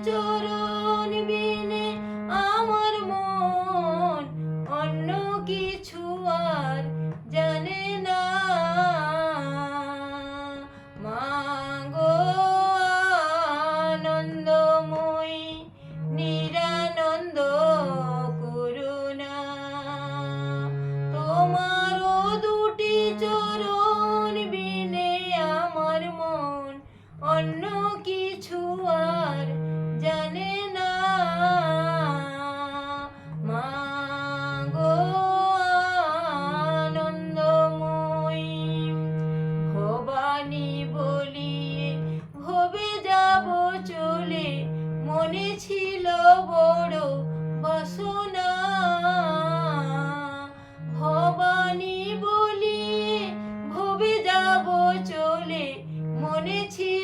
rejoice.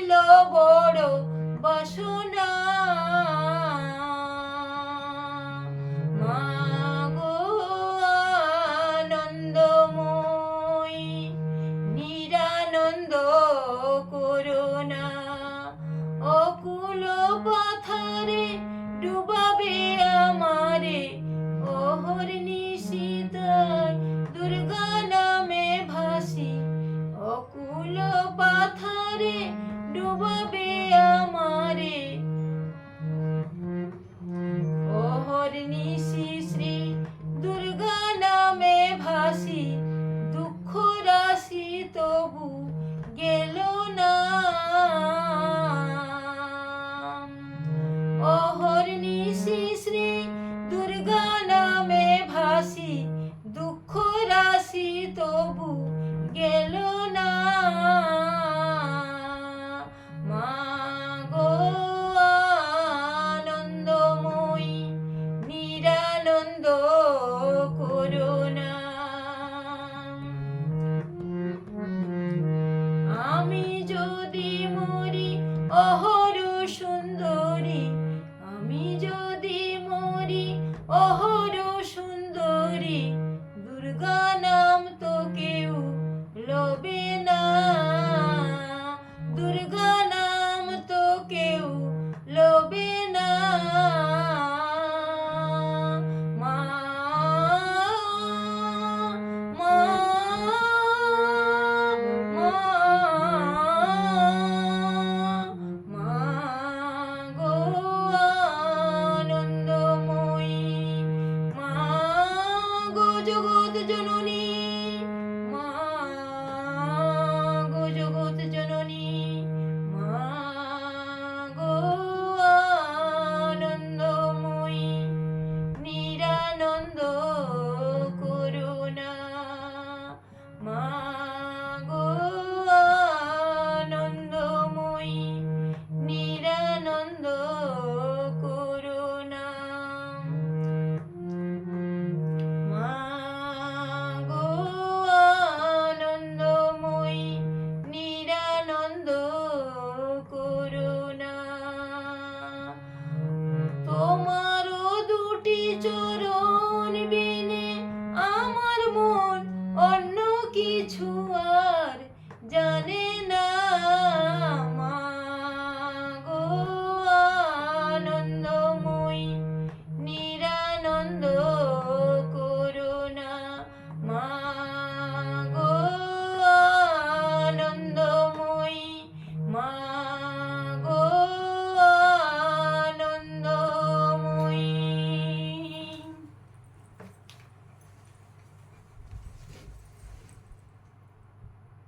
ছিল বড় বাসনা। আধারে ডুবাবে আমারে। ওহর নিশি শ্রী দুর্গা নামে ভাসি, দুঃখ রাশি তবু গেল না। ওহর নিশি শ্রী